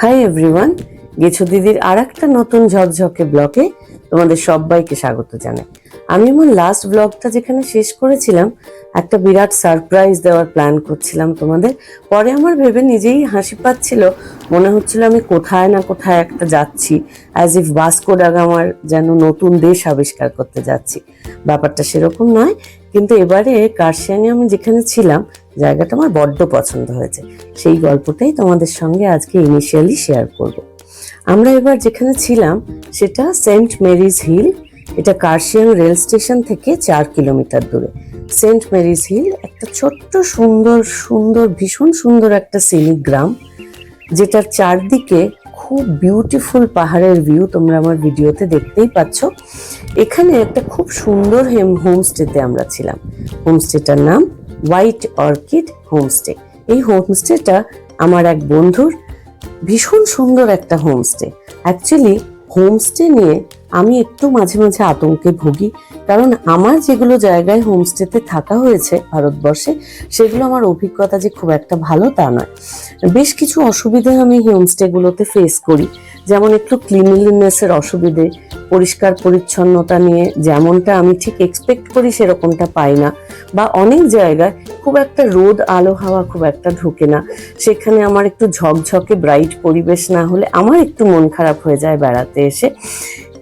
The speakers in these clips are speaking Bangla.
হাই এভরিওয়ান গেছো দিদির আর একটা নতুন ঝকঝকে ব্লকে তোমাদের সবাইকে স্বাগত জানাই। আমি আমার লাস্ট ব্লগটা যেখানে শেষ করেছিলাম, একটা বিরাট সারপ্রাইজ দেওয়ার প্ল্যান করছিলাম তোমাদের। পরে আমার ভেবে নিজেই হাসি পাচ্ছিল, মনে হচ্ছিল আমি কোথায় না কোথায় একটা যাচ্ছি অ্যাজ ইফ বাস্কো ডাগামার যেন নতুন দেশ আবিষ্কার করতে যাচ্ছি। ব্যাপারটা সেরকম নয়, কিন্তু এবারে কার্শিয়াংয়ে আমি যেখানে ছিলাম, জায়গাটা আমার বড্ড পছন্দ হয়েছে। সেই গল্পটাই তোমাদের সঙ্গে আজকে ইনিশিয়ালি শেয়ার করব। আমরা এবার যেখানে ছিলাম, সেটা সেন্ট মেরিজ হিল এটা কার্শিয়াং রেল স্টেশন থেকে চার কিলোমিটার দূরে। সেন্ট মেরিজ হিল, একটা ছোট্ট, সুন্দর সুন্দর, ভীষণ সুন্দর একটা সিনিক গ্রাম, যেটার চারদিকে খুব বিউটিফুল পাহাড়ের ভিউ তোমরা আমার ভিডিওতে দেখতেই পাচ্ছ। এখানে একটা খুব সুন্দর হেম হোমস্টেতে আমরা ছিলাম। হোমস্টেটার নাম হোয়াইট অর্কিড হোমস্টে এই হোমস্টেটা আমার এক বন্ধুর ভীষণ সুন্দর একটা হোমস্টে অ্যাকচুয়ালি হোমস্টে নিয়ে আমি একটু মাঝে মাঝে আতঙ্কে ভুগি, কারণ আমার যেগুলো জায়গায় হোমস্টেতে থাকা হয়েছে ভারতবর্ষে, সেগুলো আমার অভিজ্ঞতা যে খুব একটা ভালো তা নয়। বেশ কিছু অসুবিধে আমি হোমস্টেগুলোতে ফেস করি, যেমন একটু ক্লিনলিনেসের অসুবিধে, পরিষ্কার পরিচ্ছন্নতা নিয়ে যেমনটা আমি ঠিক এক্সপেক্ট করি সেরকমটা পাই না, বা অনেক জায়গায় খুব একটা রোদ আলো হাওয়া খুব একটা ঢোকে না, সেখানে আমার একটু ঝকঝকে ব্রাইট পরিবেশ না হলে আমার একটু মন খারাপ হয়ে যায় বেড়াতে এসে।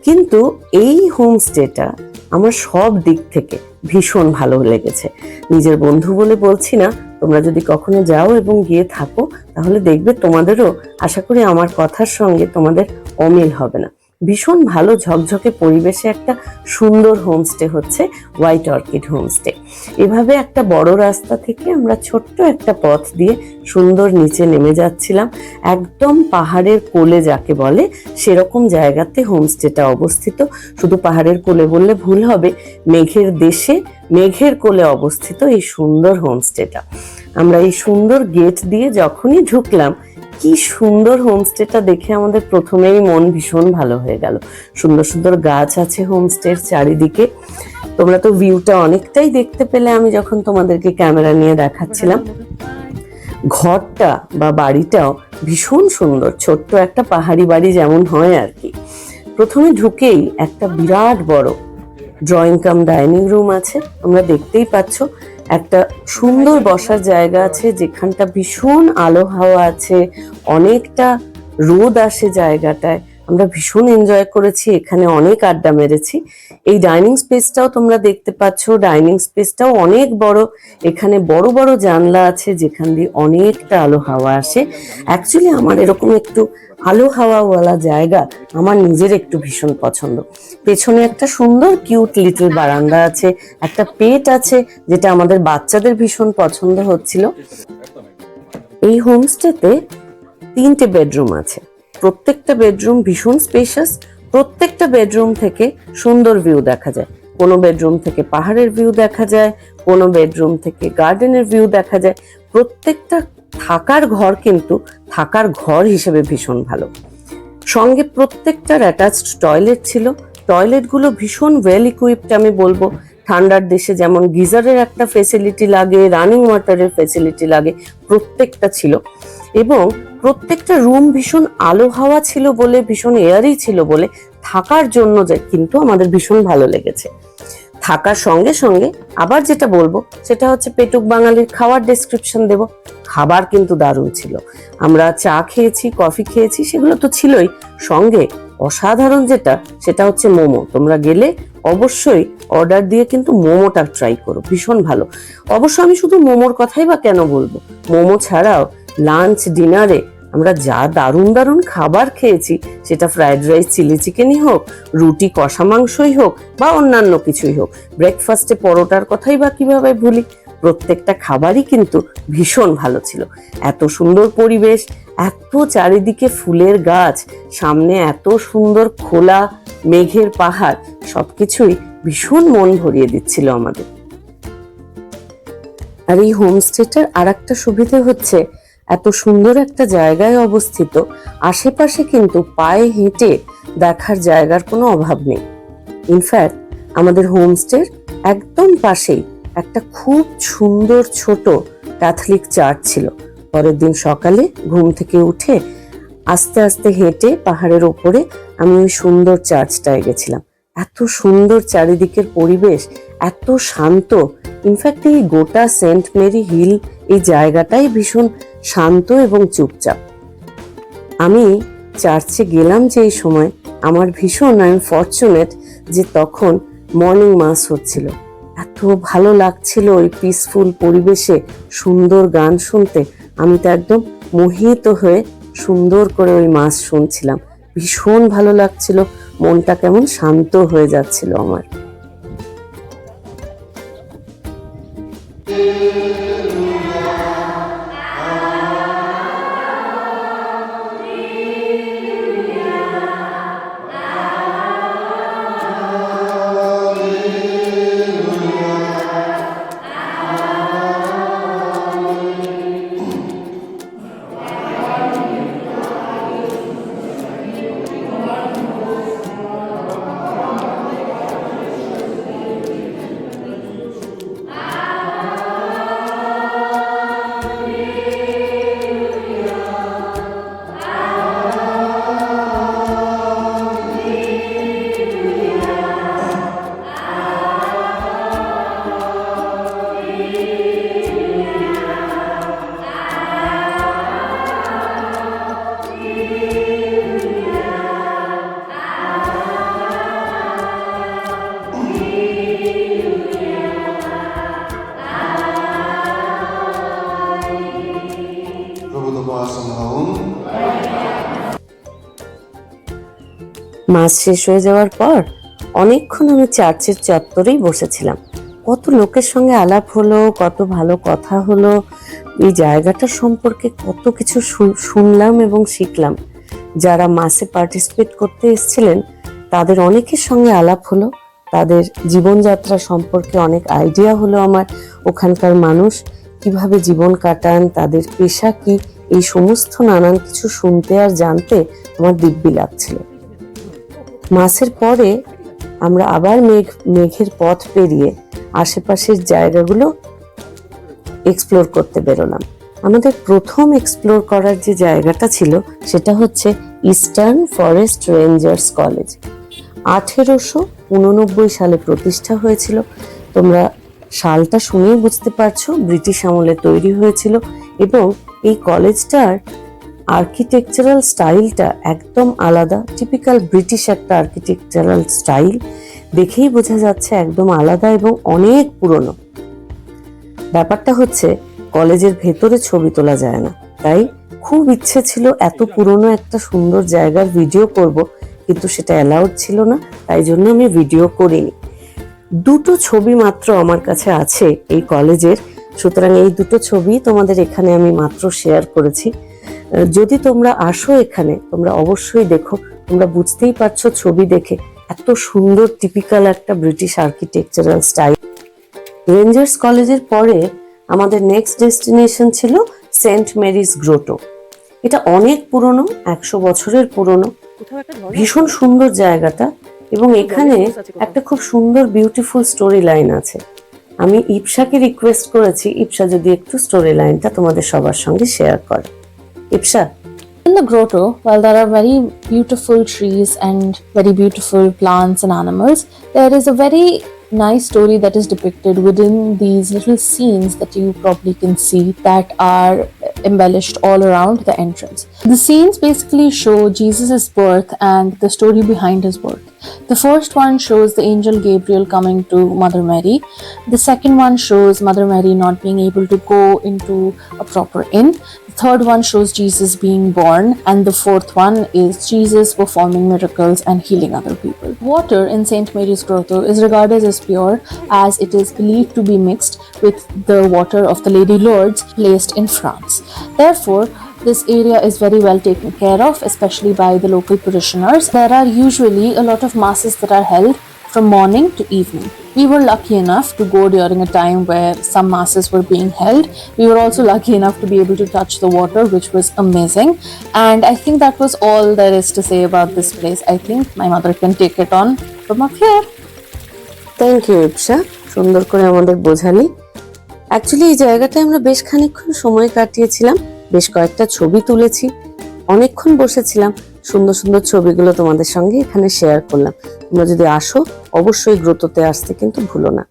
কিন্তু এই হোমস্টেটা আমার সব দিক থেকে ভীষণ ভালো লেগেছে। নিজের বন্ধু বলে বলছি না, তোমরা যদি কখনো যাও এবং গিয়ে থাকো, তাহলে দেখবে তোমাদেরও আশা করি আমার কথার সঙ্গে তোমাদের অমিল হবে না। ভীষণ ভালো ঝকঝকে পরিবেশে একটা সুন্দর হোমস্টে হচ্ছে হোয়াইট অর্কিড হোমস্টে এভাবে একটা বড় রাস্তা থেকে আমরা ছোট্ট একটা পথ দিয়ে সুন্দর নিচে নেমে যাচ্ছিলাম। একদম পাহাড়ের কোলে যাকে বলে, সেরকম জায়গাতে হোমস্টেটা অবস্থিত। শুধু পাহাড়ের কোলে বললে ভুল হবে, মেঘের দেশে, মেঘের কোলে অবস্থিত এই সুন্দর হোমস্টেটা আমরা এই সুন্দর গেট দিয়ে যখনই ঢুকলাম কি সুন্দর হোমস্টেটা দেখে আমাদের প্রথমেই মন ভীষণ ভালো হয়ে গেল। সুন্দর সুন্দর গাছ আছে হোমস্টের চারিদিকে। তোমরা তো ভিউটা অনেকটাই দেখতে পেলে আমি যখন তোমাদেরকে ক্যামেরা নিয়ে দেখাচ্ছিলাম। ঘরটা বা বাড়িটাও ভীষণ সুন্দর, ছোট্ট একটা পাহাড়ি বাড়ি যেমন হয় আর কি। প্রথমে ঢুকেই একটা বিরাট বড় ড্রয়িং কাম ডাইনিং রুম আছে, তোমরা দেখতেই পাচ্ছ। একটা সুন্দর বসার জায়গা আছে যেখানটা ভীষণ আলো হাওয়া আছে অনেকটা রোদ আসে জায়গাটায়। আমরা ভীষণ এনজয় করেছি, এখানে অনেক আড্ডা মেরেছি। এই ডাইনিং স্পেসটাও তোমরা দেখতে পাচ্ছ ডাইনিং স্পেসটাও অনেক বড়। এখানে বড় বড় জানলা আছে, যেখান দিয়ে অনেকটা আলো হাওয়া আসে। অ্যাকচুয়ালি আমার এরকম একটু আলো হাওয়াওয়ালা জায়গা আমার নিজের একটু ভীষণ পছন্দ। পেছনে একটা সুন্দর কিউট লিটল বারান্দা আছে, একটা পেট আছে, যেটা আমাদের বাচ্চাদের ভীষণ পছন্দ হচ্ছিল। এই হোমস্টেতে তিনটে বেডরুম আছে। প্রত্যেকটা বেডরুম ভীষণ স্পেশাস প্রত্যেকটা বেডরুম থেকে সুন্দর ভিউ দেখা যায়। কোনো বেডরুম থেকে পাহাড়ের ভিউ দেখা যায়, কোনো বেডরুম থেকে গার্ডেনের ভিউ দেখা যায়। প্রত্যেকটা থাকার ঘর কিন্তু থাকার ঘর হিসেবে ভীষণ ভালো। সঙ্গে প্রত্যেকটার অ্যাটাচড টয়লেট ছিল। টয়লেটগুলো ভীষণ ওয়েল ইকুইপড আমি বলব। ঠান্ডার দেশে যেমন গিজারের একটা ফেসিলিটি লাগে রানিং ওয়াটারের ফেসিলিটি লাগে, প্রত্যেকটা ছিল। এবং প্রত্যেকটা রুম ভীষণ আলো হাওয়া ছিল বলে, ভীষণ এয়ারই ছিল বলে থাকার জন্য কিন্তু আমাদের ভীষণ ভালো লেগেছে। থাকার সঙ্গে সঙ্গে আবার যেটা বলব, সেটা হচ্ছে পেটুক বাঙালির খাওয়ার ডেসক্রিপশন দেব। খাবার কিন্তু দারুণ ছিল। আমরা চা খেয়েছি কফি খেয়েছি, সেগুলো তো ছিলই। সঙ্গে অসাধারণ যেটা, সেটা হচ্ছে মোমো। তোমরা গেলে অবশ্যই অর্ডার দিয়ে কিন্তু মোমোটা ট্রাই করো, ভীষণ ভালো। অবশ্য আমি শুধু মোমোর কথাই বা কেন বলব? মোমো ছাড়াও লাঞ্চ ডিনারে আমরা যা দারুণ দারুণ খাবার খেয়েছি, সেটা ফ্রায়েড রাইস চিলি চিকেনই হোক, রুটি, কষা মাংসই হোক বা অন্যান্য কিছুই হোক ব্রেকফাস্টে পরোটার কথাই বা কীভাবে ভুলি? প্রত্যেকটা খাবারই কিন্তু ভীষণ ভালো ছিল। এত সুন্দর পরিবেশ, এত চারিদিকে ফুলের গাছ, সামনে এত সুন্দর খোলা মেঘের পাহাড়, সবকিছুই ভীষণ মন ভরিয়ে দিচ্ছিল আমাদের। আর এই হোমস্টেটার আর একটা সুবিধে হচ্ছে এত সুন্দর একটা জায়গায় অবস্থিত, আশেপাশে কিন্তু পায়ে হেঁটে দেখার জায়গার কোনো অভাব নেই। ইনফ্যাক্ট আমাদের হোমস্টের একদম পাশেই একটা খুব সুন্দর ছোট ক্যাথলিক চার্চ ছিল। পরের দিন সকালে ঘুম থেকে উঠে আস্তে আস্তে হেঁটে পাহাড়ের ওপরে আমি ওই সুন্দর চার্চটায় গেছিলাম। এত সুন্দর চারিদিকের পরিবেশ, এত শান্ত। ইনফ্যাক্ট এই গোটা সেন্ট মেরি হিল এই জায়গাটাই ভীষণ শান্ত এবং চুপচাপ। আমি চার্চে গেলাম যে এই সময় আমার ভীষণ আই এম ফর্চুনেট যে তখন মর্নিং মাস হচ্ছিল। এত ভালো লাগছিল ওই পিসফুল পরিবেশে সুন্দর গান শুনতে। আমি তো একদম মোহিত হয়ে সুন্দর করে ওই মাস শুনছিলাম। ভীষণ ভালো লাগছিল, মনটা কেমন শান্ত হয়ে যাচ্ছিল আমার। মাস শেষ হয়ে যাওয়ার পর অনেকক্ষণ আমি চার্চের চত্বরেই বসেছিলাম। কত লোকের সঙ্গে আলাপ হলো, কত ভালো কথা হলো, এই জায়গাটা সম্পর্কে কত কিছু শুনলাম এবং শিখলাম। যারা মাসে পার্টিসিপেট করতে এসেছিলেন, তাদের অনেকের সঙ্গে আলাপ হলো, তাদের জীবনযাত্রা সম্পর্কে অনেক আইডিয়া হলো আমার, ওখানকার মানুষ কীভাবে জীবন কাটান, তাদের পেশা কি, এই সমস্ত নানান কিছু শুনতে আর জানতে আমার দিব্যি লাগছিল। মাসের পরে আমরা আবার মেঘ, মেঘের পথ পেরিয়ে আশেপাশের জায়গাগুলো এক্সপ্লোর করতে বেরোলাম। আমাদের প্রথম এক্সপ্লোর করার যে জায়গাটা ছিল, সেটা হচ্ছে ইস্টার্ন ফরেস্ট রেঞ্জার্স কলেজ আঠেরোশো উননব্বই সালে প্রতিষ্ঠা হয়েছিল। তোমরা সালটা শুনেই বুঝতে পারছ, ব্রিটিশ আমলে তৈরি হয়েছিল এবং এই কলেজটার আর্কিটেকচারাল স্টাইলটা একদম আলাদা। টিপিক্যাল ব্রিটিশ একটা আর্কিটেকচারাল স্টাইল দেখেই বোঝা যাচ্ছে একদম আলাদা এবং অনেক পুরনো। ব্যাপারটা হচ্ছে, কলেজের ভেতরে ছবি তোলা যায় না। তাই খুব ইচ্ছে ছিল এত পুরনো একটা সুন্দর জায়গার ভিডিও করব, কিন্তু সেটা অ্যালাউড ছিল না, তাই জন্য আমি ভিডিও করিনি। দুটো ছবি মাত্র আমার কাছে আছে এই কলেজের। সুতরাং এই দুটো ছবি তোমাদের এখানে আমি মাত্র শেয়ার করেছি। যদি তোমরা আসো এখানে, তোমরা অবশ্যই দেখো, তোমরা বুঝতেই পারছ ছবি দেখে এত সুন্দর টিপিক্যাল একটা ব্রিটিশ আর্কিটেকচারাল স্টাইল রেঞ্জার্স কলেজের পরে আমাদের নেক্সট ডেস্টিনেশন ছিল সেন্ট মেরিজ গ্রোটো এটা অনেক পুরনো, একশো বছরের পুরনো, ভীষণ সুন্দর জায়গাটা এবং এখানে একটা খুব সুন্দর বিউটিফুল স্টোরি লাইন আছে। আমি ইপসাকে রিকোয়েস্ট করেছি, ইপসা যদি একটু স্টোরি লাইনটা তোমাদের সবার সঙ্গে শেয়ার করে। Ipsha. In the grotto, while there are very beautiful trees and very beautiful plants and animals, there is a very nice story that is depicted within these little scenes that you probably can see that are embellished all around the entrance. The scenes basically show Jesus' birth and the story behind his birth. The first one shows the angel Gabriel coming to Mother Mary. The second one shows Mother Mary not being able to go into a proper inn. The third one shows Jesus being born, and the fourth one is Jesus performing miracles and healing other people. Water in St. Mary's Grotto is regarded as pure as it is believed to be mixed with the water of the Lady Lourdes placed in France. Therefore, this area is very well taken care of, especially by the local parishioners. There are usually a lot of masses that are held from morning to evening. We were lucky enough to go during a time where some masses were being held. We were also lucky enough to be able to touch the water, which was amazing. And I think that was all there is to say about this place. I think my mother can take it on from up here. Thank you Ipsa সুন্দর করে আমাদের বোঝালি অ্যাকচুয়ালি এই জায়গাটায় আমরা বেশ খানিকক্ষণ সময় কাটিয়েছিলাম বেশ কয়েকটা ছবি তুলেছি। অনেকক্ষণ বসেছিলাম, সুন্দর সুন্দর ছবিগুলো তোমাদের সঙ্গে এখানে শেয়ার করলাম। তোমরা যদি আসো, অবশ্যই গ্রোতোতে আসতে কিন্তু ভুলো না।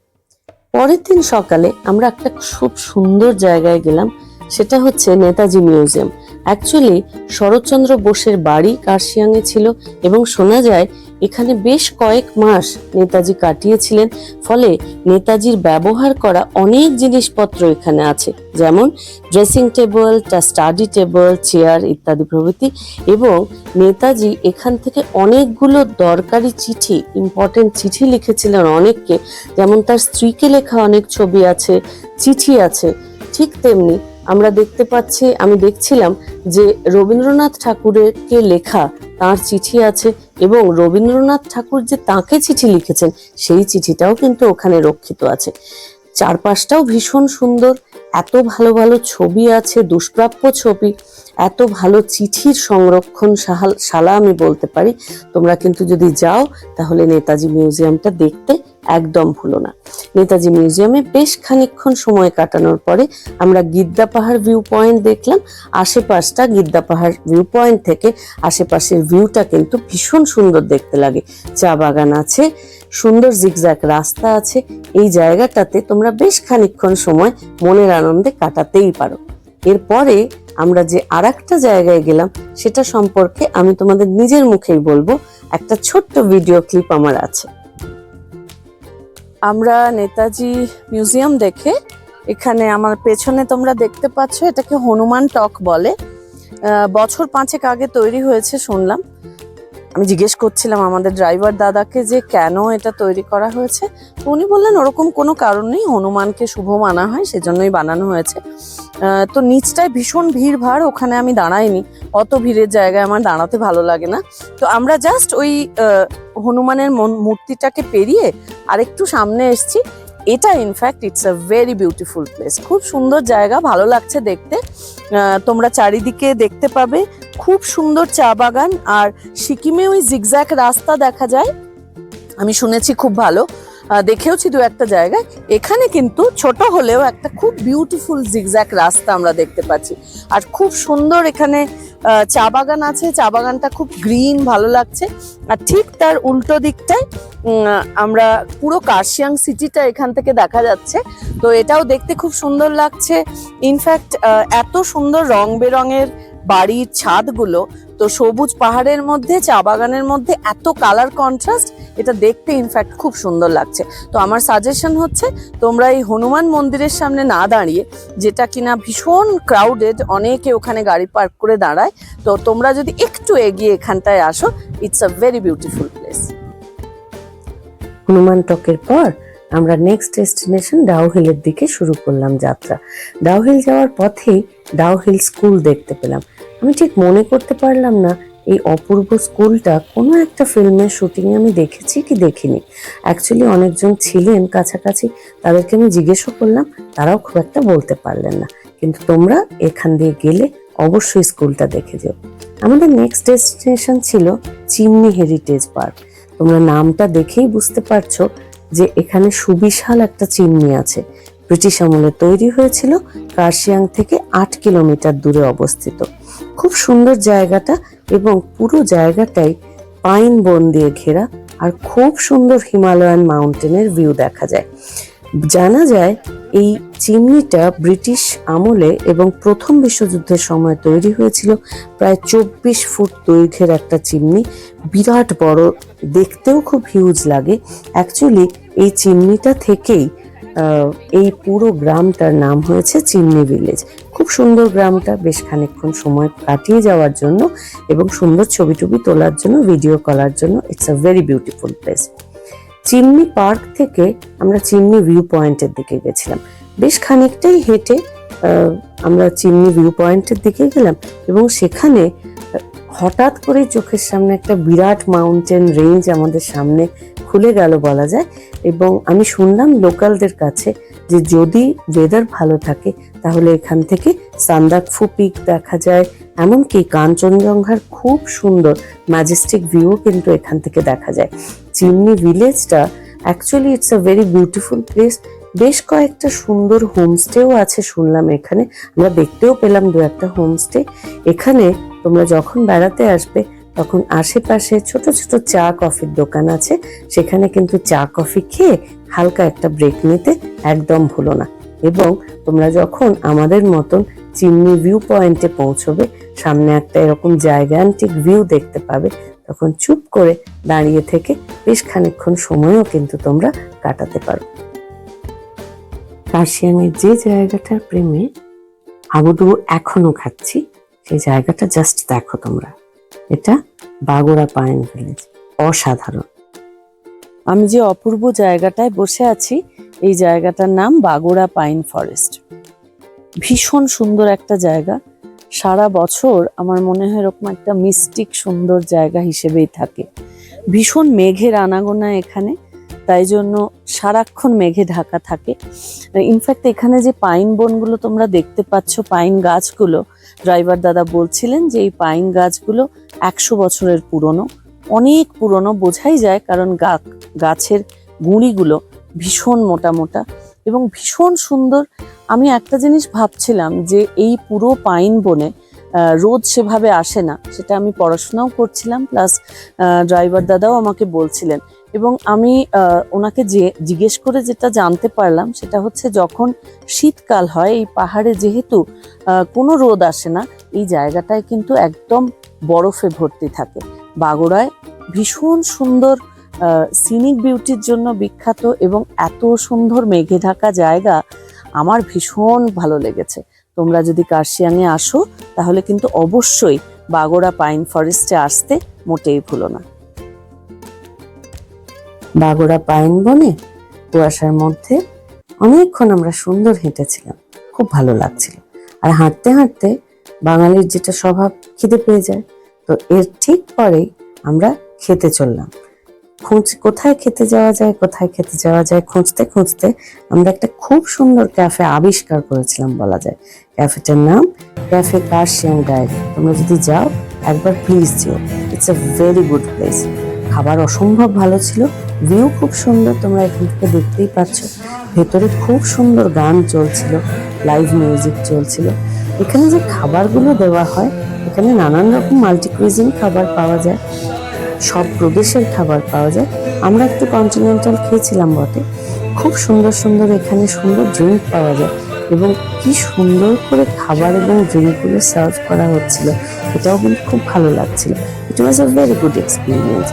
পরের দিন সকালে আমরা একটা খুব সুন্দর জায়গায় গেলাম, সেটা হচ্ছে নেতাজি মিউজিয়াম। অ্যাকচুয়ালি শরৎচন্দ্র বোসের বাড়ি কার্শিয়াংয়ে ছিল এবং শোনা যায় এখানে বেশ কয়েক মাস নেতাজি কাটিয়েছিলেন, ফলে নেতাজির ব্যবহার করা অনেক জিনিসপত্র এখানে আছে, যেমন dressing table study table chair ইত্যাদি প্রভৃতি, এবং নেতাজি এখান থেকে অনেকগুলো দরকারি চিঠি ইম্পর্টেন্ট চিঠি লিখেছিলেন অনেককে, যেমন তার স্ত্রীকে লেখা অনেক ছবি আছে, চিঠি আছে, ঠিক তেমনি আমরা দেখতে পাচ্ছি, আমি দেখছিলাম যে রবীন্দ্রনাথ ঠাকুরের কে লেখা, তার চিঠি আছে এবং রবীন্দ্রনাথ ঠাকুর যে তাকে চিঠি লিখেছেন, সেই চিঠিটাও কিন্তু ওখানে রক্ষিত আছে। চারপাশটাও ভীষণ সুন্দর, এত ভালো ভালো ছবি আছে, দুষ্প্রাপ্য ছবি। এত ভালো চিঠির সংরক্ষণ শালা আমি বলতে পারি। তোমরা কিন্তু যদি যাও, তাহলে নেতাজি মিউজিয়ামটা দেখতে একদম ভুলো না। নেতাজি মিউজিয়ামে বেশ খানিকক্ষণ সময় কাটানোর পরে আমরা গিদ্দা পাহাড় ভিউ পয়েন্ট দেখলাম। আশেপাশটা গিদ্দা পাহাড় ভিউ পয়েন্ট থেকে আশেপাশের ভিউটা কিন্তু ভীষণ সুন্দর দেখতে লাগে। চা বাগান আছে, সুন্দর জিগজ্যাক রাস্তা আছে। এই জায়গাটাতে তোমরা বেশ খানিকক্ষণ সময় মনের আনন্দে কাটাতেই পারো। এরপরে আমরা যে আর একটা জায়গায় গেলাম, সেটা সম্পর্কে আমি তোমাদের নিজের মুখেই বলব। একটা ছোট্ট ভিডিও ক্লিপ আমার আছে। আমরা নেতাজি মিউজিয়াম দেখে, এখানে আমার পেছনে তোমরা দেখতে পাচ্ছ, এটাকে হনুমান টক বলে। বছর পাঁচেক আগে তৈরি হয়েছে, শুনলাম। আমি জিজ্ঞেস করছিলাম আমাদের ড্রাইভার দাদাকে যে কেন এটা তৈরি করা হয়েছে। তো উনি বললেন, ওরকম কোনো কারণ নেই, হনুমানকে শুভ মানা হয়, সেজন্যই বানানো হয়েছে। তো নিচটায় ভীষণ ভিড় ভাড় ওখানে আমি দাঁড়াইনি। অত ভিড়ের জায়গায় আমার দাঁড়াতে ভালো লাগে না। তো আমরা জাস্ট ওই হনুমানের মন- মূর্তিটাকে পেরিয়ে আরেকটু সামনে এসছি। এটা in fact it's a very beautiful place খুব সুন্দর জায়গা, ভালো লাগছে দেখতে। তোমরা চারিদিকে দেখতে পাবে। খুব সুন্দর চা বাগান। আর সিকিমে ওই জিগজ্যাক রাস্তা দেখা যায়। আমি শুনেছি খুব ভালো। দেখেওছি দু একটা জায়গায়। এখানে কিন্তু ছোট হলেও একটা খুব বিউটিফুল জিগজ্যাক রাস্তা আমরা দেখতে পাচ্ছি। আর খুব সুন্দর এখানে চা বাগান আছে। চা বাগানটা খুব গ্রিন ভালো লাগছে। আর ঠিক তার উল্টো দিকটায় আমরা পুরো কার্শিয়াং সিটিটা এখান থেকে দেখা যাচ্ছে। তো এটাও দেখতে খুব সুন্দর লাগছে। ইনফ্যাক্ট এত সুন্দর রং বেরঙের বাড়ির ছাদগুলো তো সবুজ পাহাড়ের মধ্যে, চা বাগানের মধ্যে এত কালার কন্ট্রাস্ট এটা দেখতে ইনফ্যাক্ট খুব সুন্দর লাগছে। তো আমার সাজেশন হচ্ছে, তোমরা এই হনুমান মন্দিরের সামনে না দাঁড়িয়ে, যেটা কিনা ভীষণ ক্রাউডেড অনেকে ওখানে গাড়ি পার্ক করে দাঁড়ায়, তো তোমরা যদি একটু এগিয়ে এখানটায় আসো it's a very beautiful place Hanuman টকের পর আমরা নেক্সট ডেস্টিনেশন ডাউহিলের দিকে শুরু করলাম যাত্রা। ডাউহিল যাওয়ার পথেই ডাউহিল স্কুল দেখতে পেলাম। আমি ঠিক মনে করতে পারলাম না এই অপূর্ব স্কুলটা কোনো একটা ফিল্মের শুটিং আমি দেখেছি কি দেখিনি। অ্যাকচুয়ালি অনেকজন ছিলেন কাছাকাছি, তাদেরকে আমি জিজ্ঞেসও করলাম, তারাও খুব একটা বলতে পারলেন না। কিন্তু তোমরা এখান দিয়ে গেলে অবশ্যই স্কুলটা দেখে যেও। আমাদের নেক্সট ডেস্টিনেশন ছিল চিমনি হেরিটেজ পার্ক তোমরা নামটা দেখেই বুঝতে পারছ যে এখানে সুবিশাল একটা চিমনি আছে। ব্রিটিশ আমলে তৈরি হয়েছিল কার্শিয়াং থেকে আট কিলোমিটার দূরে অবস্থিত। খুব সুন্দর জায়গাটা এবং পুরো জায়গাটাই পাইন বন দিয়ে ঘেরা আর খুব সুন্দর হিমালয়ান মাউন্টেনের ভিউ দেখা যায়। জানা যায় এই চিমনিটা ব্রিটিশ আমলে এবং প্রথম বিশ্বযুদ্ধের সময় তৈরি হয়েছিল প্রায় চব্বিশ ফুট দৈর্ঘ্যের একটা চিমনি। বিরাট বড়, দেখতেও খুব হিউজ লাগে। অ্যাকচুয়ালি এই চিমনিটা থেকেই এই পুরো গ্রামটার নাম হয়েছে চিমনি ভিলেজ খুব সুন্দর গ্রামটা, বেশ খানিকক্ষণ সময় কাটিয়ে যাওয়ার জন্য এবং সুন্দর ছবি টবি তোলার জন্য ভিডিও করার জন্য it's a very beautiful place Chimney Park থেকে আমরা চিমনি ভিউ পয়েন্টের দিকে গেছিলাম। বেশ খানিকটাই হেঁটে আমরা চিমনি ভিউ পয়েন্টের দিকে গেলাম এবং সেখানে হঠাৎ করে চোখের সামনে একটা বিরাট মাউন্টেন রেঞ্জ আমাদের সামনে খুলে গেল বলা যায়। এবং আমি শুনলাম লোকালদের কাছে যে যদি ওয়েদার ভালো থাকে, তাহলে এখান থেকে সান্দাকফু পিক দেখা যায়। এমনকি কাঞ্চনজঙ্ঘার খুব সুন্দর ম্যাজেস্টিক ভিউ কিন্তু এখান থেকে দেখা যায়। Chimney ভিলেজটা actually it's a very beautiful place বেশ কয়েকটা সুন্দর হোমস্টেও আছে শুনলাম এখানে। আমরা দেখতেও পেলাম দু একটা হোমস্টে এখানে তোমরা যখন বেড়াতে আসবে তখন আশেপাশে ছোট ছোট চা কফির দোকান আছে। সেখানে কিন্তু চা কফি খেয়ে হালকা একটা ব্রেক নিতে একদম ভুলো না। এবং তোমরা যখন আমাদের মতন চিমনি ভিউ পয়েন্টে পৌঁছবে, সামনে একটা এরকম জায়গান্টিক ভিউ দেখতে পাবে, তখন চুপ করে দাঁড়িয়ে থেকে বেশ খানিকক্ষণ সময়ও কিন্তু তোমরা কাটাতে পারো। কার্শিয়াংয়ের যে জায়গাটার প্রেমে হাবুডুবু এখনও খাচ্ছি, সেই জায়গাটা জাস্ট দেখো তোমরা। এটা বাগোড়া পাইন ভিলেজ, অসাধারণ। আমি যে অপূর্ব জায়গাটায় বসে আছি, এই জায়গাটার নাম বাগোড়া পাইন ফরেস্ট। ভীষণ সুন্দর একটা জায়গা। সারা বছর আমার মনে হয় এরকম একটা মিস্টিক সুন্দর জায়গা হিসেবেই থাকে। ভীষণ মেঘের আনাগোনা এখানে, তাই জন্য সারাক্ষণ মেঘে ঢাকা থাকে। ইনফ্যাক্ট এখানে যে পাইন বনগুলো তোমরা দেখতে পাচ্ছ, পাইন গাছগুলো, ড্রাইভার দাদা বলছিলেন যে এই পাইন গাছগুলো একশো বছরের পুরনো, অনেক পুরনো বোঝাই যায় কারণ গাছের গুঁড়িগুলো ভীষণ মোটা মোটা এবং ভীষণ সুন্দর। আমি একটা জিনিস ভাবছিলাম যে এই পুরো পাইন বনে রোদ সেভাবে আসে না, সেটা আমি পড়াশোনাও করছিলাম প্লাস ড্রাইভার দাদাও আমাকে বলছিলেন এবং আমি ওনাকে যে, জিজ্ঞেস করে যেটা জানতে পারলাম সেটা হচ্ছে যখন শীতকাল হয়, এই পাহাড়ে যেহেতু কোনো রোদ আসে না, এই জায়গাটায় কিন্তু একদম বরফে ভর্তি থাকে। বাগোড়ায় ভীষণ সুন্দর সিনিক বিউটির জন্য বিখ্যাত এবং এত সুন্দর মেঘে ঢাকা জায়গা আমার ভীষণ ভালো লেগেছে। তোমরা যদি কার্শিয়াংয়ে আসো, তাহলে কিন্তু অবশ্যই বাগোড়া পাইন ফরেস্টে আসতে মোটেই ভুলো না। বাগোড়া পাইন বনে কুয়াশার মধ্যে অনেকক্ষণ আমরা সুন্দর হেঁটেছিলাম। খুব ভালো লাগছিল। আর হাঁটতে হাঁটতে বাঙালির যেটা স্বভাব, খিদে পেয়ে যায়। তো এর ঠিক পরেই আমরা খেতে চললাম। খোঁজ, কোথায় খেতে যাওয়া যায়, কোথায় খেতে যাওয়া যায়, খুঁজতে খুঁজতে আমরা একটা খুব সুন্দর ক্যাফে আবিষ্কার করেছিলাম বলা যায়। ক্যাফেটার নাম ক্যাফে কার্শিয়াং ডায়েরি তোমরা যদি যাও, একবার প্লিজ যেও। It's a very good place খাবার অসম্ভব ভালো ছিল ভিউ খুব সুন্দর, তোমরা এখান থেকে দেখতেই পাচ্ছ। ভেতরে খুব সুন্দর গান চলছিল লাইভ মিউজিক চলছিল। এখানে যে খাবারগুলো দেওয়া হয় এখানে নানান রকম মাল্টিকুইজিন খাবার পাওয়া যায়, সব প্রদেশের খাবার পাওয়া যায়। আমরা একটু কন্টিনেন্টাল খেয়েছিলাম বটে। খুব সুন্দর সুন্দর এখানে সুন্দর ড্রিঙ্ক পাওয়া যায় এবং কি সুন্দর করে খাবার এবং ড্রিঙ্কগুলো সার্ভ করা হচ্ছিল, এটাও কিন্তু খুব ভালো লাগছিল। It was a very good experience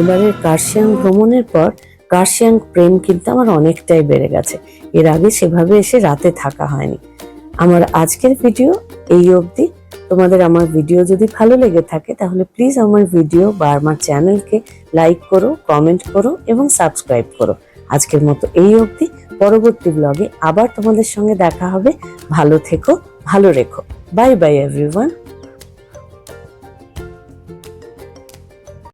এবারের কার্শিয়াং ভ্রমণের পর কার্শিয়াং প্রেম কিন্তু আমার অনেকটাই বেড়ে গেছে। এর আগে সেভাবে এসে রাতে থাকা হয়নি। আমার আজকের ভিডিও এই অবধি। তোমাদের আমার ভিডিও যদি ভালো লেগে থাকে, তাহলে প্লিজ আমার ভিডিও বা আমার চ্যানেলকে লাইক করো কমেন্ট করো এবং সাবস্ক্রাইব করো। আজকের মতো এই অবধি। পরবর্তী ব্লগে আবার তোমাদের সঙ্গে দেখা হবে। ভালো থেকো, ভালো রেখো। Bye bye everyone